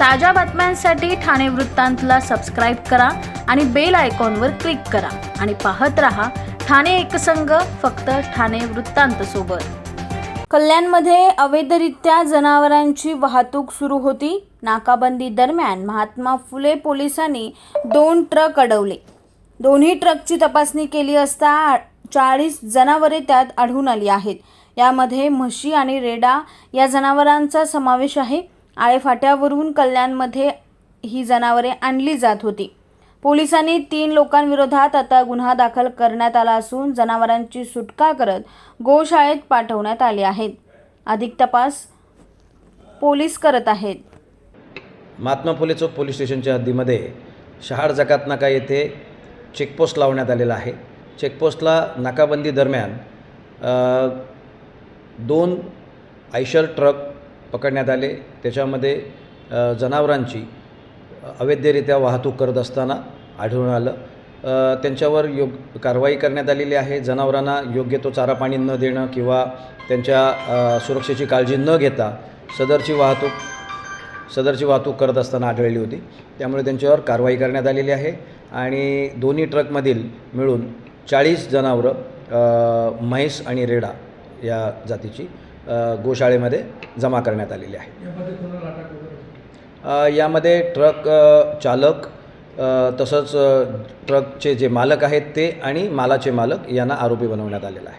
ताज्या बातम्यांसाठी ठाणे वृत्तांतला सबस्क्राईब करा आणि बेल आयकॉनवर क्लिक करा. आणि पाहत रहा ठाणे एकसंघ फक्त ठाणे वृत्तांत सोबत. कल्याणमध्ये अवैधरित्या जनावरांची वाहतूक सुरू होती. नाकाबंदी दरम्यान महात्मा फुले पोलिसांनी दोन ट्रक अडवले. दोन्ही ट्रकची तपासणी केली असता चाळीस जनावरे त्यात आढळून आली आहेत. यामध्ये म्हशी आणि रेडा या जनावरांचा समावेश आहे. आळेफाट्यावरून कल्याणमध्ये ही जनावरे आणली जात होती. पोलिसांनी तीन लोकांविरोधात आता गुन्हा दाखल करण्यात आला असून जनावरांची सुटका करत गोशाळेत पाठवण्यात आले आहेत अधिक तपास पोलीस करत आहेत. महात्मा फुले चौक पोलीस स्टेशनच्या हद्दीमध्ये शहाड जकात नाका येथे चेकपोस्ट लावण्यात आलेला आहे. चेकपोस्टला नाकाबंदी दरम्यान दोन आयशर ट्रक पकडण्यात आले. त्याच्यामध्ये जनावरांची अवैधरित्या वाहतूक करत असताना आढळून आलं. त्यांच्यावर योग कारवाई करण्यात आलेली आहे. जनावरांना योग्य तो चारा पाणी न देणं किंवा त्यांच्या सुरक्षेची काळजी न घेता सदरची वाहतूक सदरची वाहतूक करत असताना आढळली होती. त्यामुळे त्यांच्यावर कारवाई करण्यात आलेली आहे आणि दोन्ही ट्रकमधील मिळून चाळीस जनावरं म्हैस आणि रेडा या जातीची गोशाळेमध्ये जमा करण्यात आलेली आहे. यामध्ये ट्रक चालक तसंच ट्रकचे जे मालक आहेत ते आणि मालाचे मालक यांना आरोपी बनवण्यात आलेलं आहे.